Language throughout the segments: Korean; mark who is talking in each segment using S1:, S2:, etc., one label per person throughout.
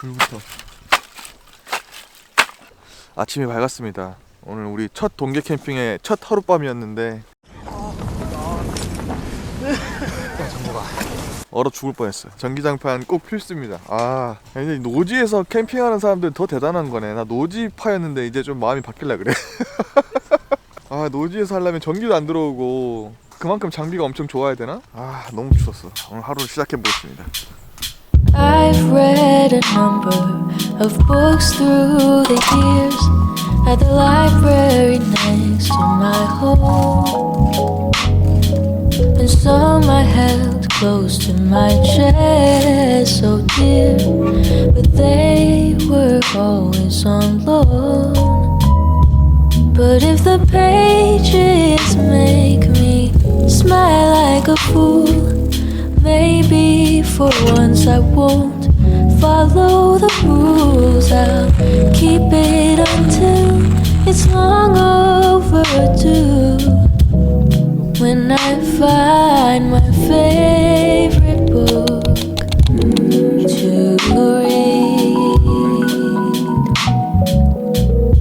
S1: 불부터. 아침이 밝았습니다. 오늘 우리 첫 동계 캠핑의 첫 하룻밤이었는데 얼어 죽을 뻔했어요. 전기장판 꼭 필수입니다. 아, 이제 노지에서 캠핑하는 사람들은 더 대단한 거네. 나 노지파였는데 이제 좀 마음이 바뀔라 그래. 아, 노지에서 하려면 전기도 안 들어오고 그만큼 장비가 엄청 좋아야 되나? 아, 너무 추웠어. 오늘 하루를 시작해 보겠습니다.
S2: I've read a number of books through the years at the library next to my home. And some I held close to my chest, so dear, but they were always on loan. But if the pages make me smile like a fool, maybe for once I won't follow the rules. I'll keep it until it's long overdue. When I find my favorite book to read.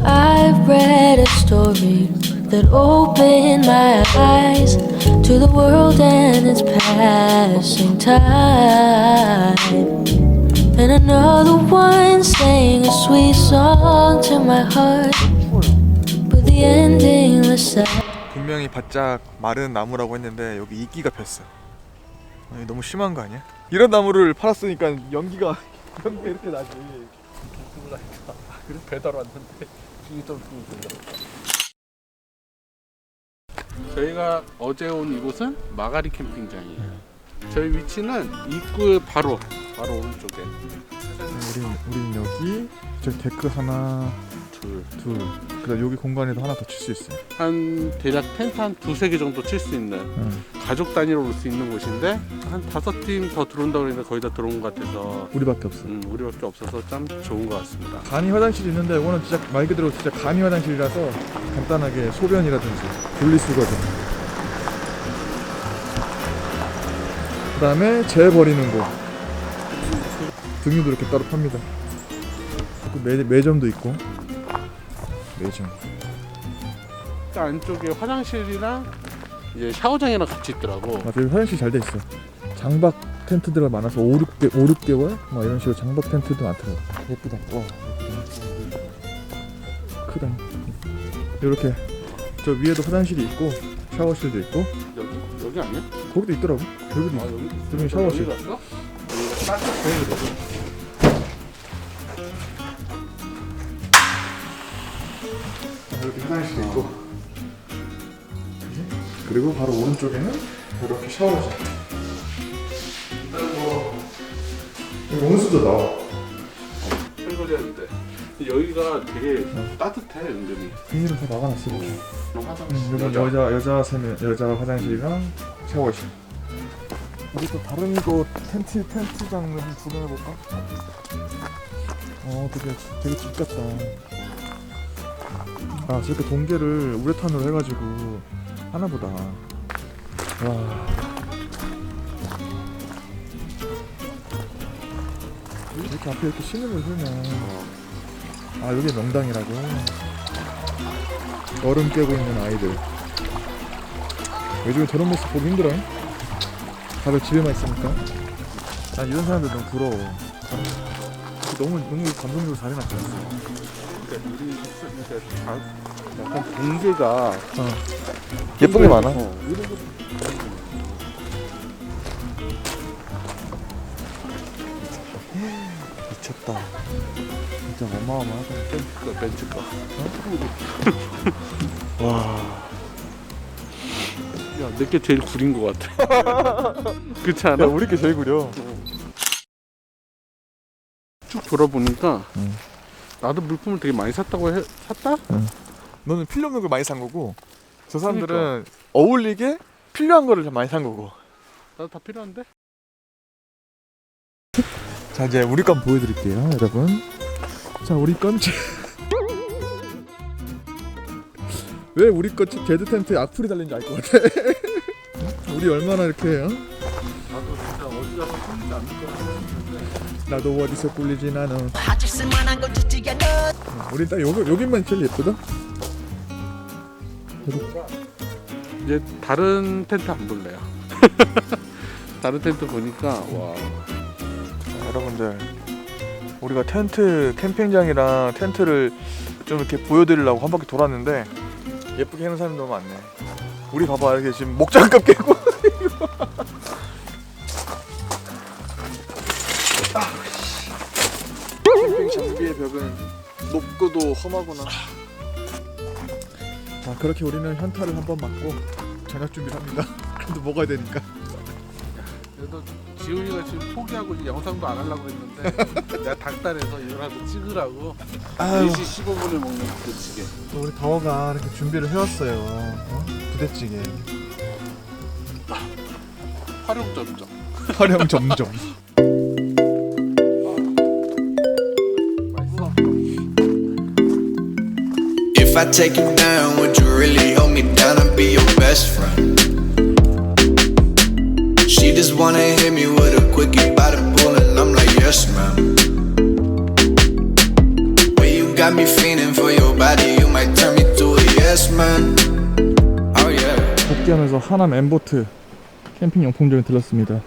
S2: I've read a story that eyes to the world and its passing tide. And another one sang a sweet song to my heart, but the ending was sad.
S1: 분명히 바짝 마른 나무라고 했는데 여기 이끼가 폈어. 아니, 너무 심한 거 아니야? 이런 나무를 팔았으니까 연기가 연기가 이렇게 나지.
S3: 그래서 배달 왔는데 중이 좀. 저희가 어제 온 이곳은 마가리 캠핑장이에요. 저희 위치는 입구 바로 바로 오른쪽에
S1: 우리 우리는 여기 저 데크 하나
S3: 둘.
S1: 둘. 그다음 여기 공간에도 하나 더 칠 수 있어요.
S3: 한 대략 텐트 한 두세 개 정도 칠 수 있는
S1: 응.
S3: 가족 단위로 올 수 있는 곳인데 한 다섯 팀 더 들어온다고 그랬는데 거의 다 들어온 것 같아서
S1: 우리밖에 없어.
S3: 음, 우리밖에 없어서 참 좋은 것 같습니다.
S1: 간이 화장실 이 있는데 이거는 진짜 말 그대로 진짜 간이 화장실이라서 간단하게 소변이라든지 분리수거든. 그다음에 재 버리는 곳. 등유도 이렇게 따로 팝니다. 또 매, 매점도 있고. 매점.
S3: 그 안쪽에 화장실이랑 이제 샤워장이랑 같이 있더라고.
S1: 맞아 여기 화장실 잘 돼 있어. 장박 텐트들가 많아서 5, 6개, 5, 6개월 막 이런 식으로 장박 텐트도 많더라고. 예쁘다. 와 예쁘다. 크다. 이렇게 저 위에도 화장실이 있고 샤워실도 있고
S3: 여기 여기 아니야?
S1: 거기도 있더라고. 여기도
S3: 아
S1: 있어.
S3: 여기
S1: 여기 샤워실.
S3: 여기 갔어? 따뜻해
S1: 이렇게 화장실도 있고 그리고 바로 오른쪽에는 이렇게 샤워실. 그리고 여기 온수도 나와.
S3: 설거지하는데 여기가 되게 따뜻해 은근히.
S1: 비닐을 다 막아놨어.
S3: 화장실
S1: 음, 여기
S3: 여자.
S1: 여자 여자 세면 여자 화장실이랑 샤워실. 우리 또 다른 곳 텐트 텐트장을 한번 구경해 볼까? 어, 되게 되게 집 같다. 아, 저렇게 동계를 우레탄으로 해가지고 하나 보다. 와. 이렇게 앞에 이렇게 신음을 흐르네. 아, 여기 명당이라고. 얼음 깨고 있는 아이들. 요즘에 저런 모습 보기 힘들어. 다들 집에만 있으니까. 난 이런 사람들 너무 부러워. 아, 너무 너무 감동적으로 잘 해놨잖아.
S3: 우리 숙소 그러니까 다 약간 동계가
S1: 예쁜 게 많아.
S3: 어, 이런 거
S1: 미쳤다. 진짜 어마어마하다.
S3: 벤츠가 벤츠가.
S1: 와.
S3: 야, 내게 제일 구린 것 같아. 그렇지 않아?
S1: 우리 게 제일 구려.
S3: 쭉 돌아보니까
S1: 응.
S3: 나도 물품을 되게 많이 샀다고 해 샀다?
S1: 너는 필요 없는 걸 많이 산 거고, 저 사람들은 어울리게 필요한 거를 좀 많이 산 거고.
S3: 나도 다 필요한데?
S1: 자 이제 우리 건 보여드릴게요, 여러분. 자 우리 건 제- 왜 우리 거 제드 텐트에 악플이 달린지 알 것 같아. 우리 얼마나 이렇게 어?
S3: 나도 진짜 어디 가서 손지 않을 거야.
S1: 나도 어디서 꿀리진 않아. 우리 딱 여기 여기만 제일 예쁘다.
S3: 이제 다른 텐트 안 볼래요. 다른 텐트 보니까 와
S1: 자, 여러분들 우리가 텐트 캠핑장이랑 텐트를 좀 이렇게 보여드리려고 한 바퀴 돌았는데 예쁘게 해놓은 사람이 너무 많네. 우리 봐봐 이렇게 지금 목장갑 끼고. 장비의 벽은 높고도 험하구나. 자 그렇게 우리는 현타를 한 번 맞고 저녁 준비를 합니다. 그래도 먹어야 되니까.
S3: 그래도 지훈이가 지금 포기하고 이 영상도 안 하려고 했는데 내가 닭달해서 이거라도 찍으라고
S1: 아유.
S3: 4시 15분에 먹는 그 찌개
S1: 또 우리 다워가 이렇게 준비를 해왔어요. 어? 부대찌개.
S3: 활용점점
S1: 활용 점점.
S4: I take you down, would you really hold me down and be your best friend? She just wanna hit me with a quickie by the pool, and I'm like, yes, ma'am. Way you got me feeling for your body, you might turn me to a yes, man. Oh, yeah.
S1: 복귀하면서 하남 엠보트 캠핑 용품점에 들렀습니다.